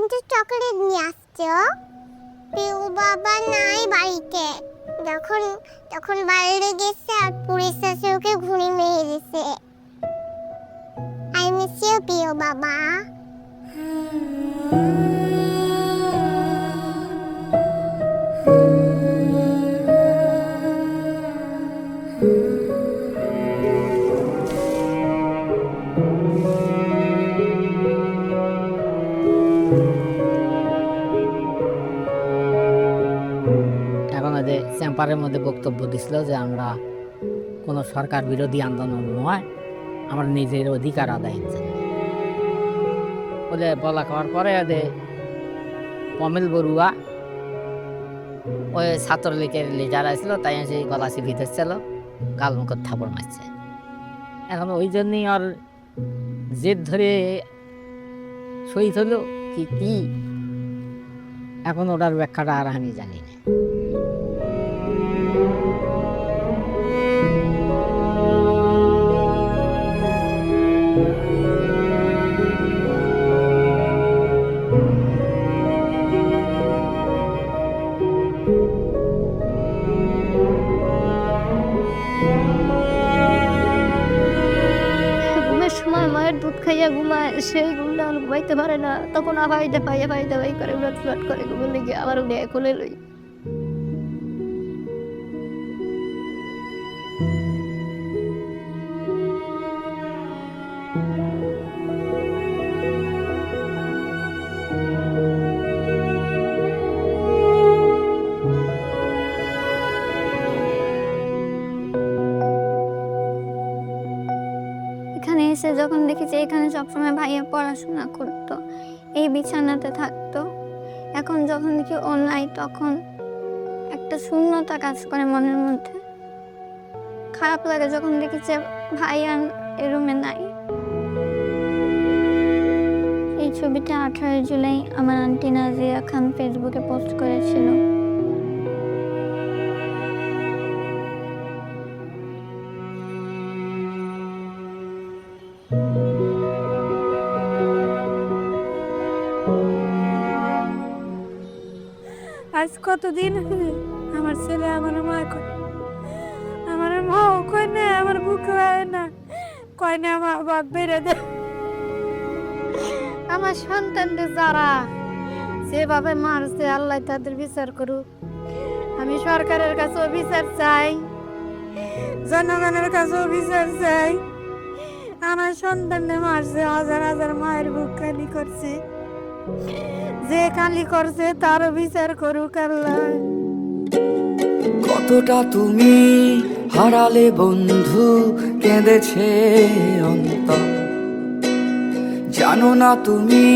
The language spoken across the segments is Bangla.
কিন্তু চকলেট নিয়ে আসছো প্রিয় বাবা নাই বাড়িতে। যখন, তখন বাইরে গেছে আর পুলিশ এসে ওকে ঘুরে মেরে দিছে আই মিস ইউ প্রিয় বাবা। এখন যে চেম্পারের মধ্যে বক্তব্য দিছিল যে আমরা কোনো সরকার বিরোধী আন্দোলন নয়, আমরা নিজের অধিকার আদায়ের বলে বলা করার পরে ওদের অমিল বড়ুয়া ওই ছাত্রলীগের লিডার আসছিল, তাই এসে গলা চিপি ধরছিল গাল মুখ থাপড় মারছে। এখন ওই জন্যই আর জেদ ধরে শহীদ হলো কি কি, এখন ওটার ব্যাখ্যাটা আর আমি জানি না। সময় মায়ের দুধ খাইয়া ঘুমায় সেই ঘুমটা ঘুমাইতে পারে না। তখন আবার পাইয়া পাইতে পাই করে, ব্লাড ফ্লাড করে ঘুমে লেগে আবার উনি এখনই লই। এসে যখন দেখেছি এখানে সবসময় ভাইয়া পড়াশোনা করতো, এই বিছানাতে থাকতো। এখন যখন দেখি ও নাই তখন একটা শূন্যতা কাজ করে মনের মধ্যে। খারাপ লাগে যখন দেখি যে ভাইয়া এ রুমে নাই। এই ছবিটা আঠারোই জুলাই আমার আন্টি নাজিয়া খান ফেসবুকে পোস্ট করেছিল। আজ কতদিন আমার ছেলে আমার মা আমার মাও কয় না, আমার বুক হয় না। কয় না, আমার বাপ বেড়ে দে। আমার সন্তানদের যারা যেভাবে মারছে, আল্লাহ তাদের বিচার করুক। আমি সরকারের কাছেও বিচার চাই, জনগণের কাছেও বিচার চাই। আমার সন্তানদের মারছে হাজার হাজার মায়ের বুক খালি করছে। যে কালি করছে, তারও বিচার করুক আল্লাহ। কতটা তুমি হারালে বন্ধু, কেঁদেছে অন্তর। জানো না তুমি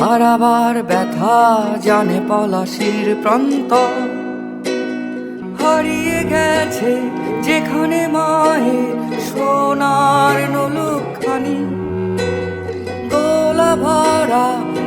হারাবার ব্যথা, জানে পলাশির প্রান্ত। হারিয়ে গেছে যেখানে মায়ের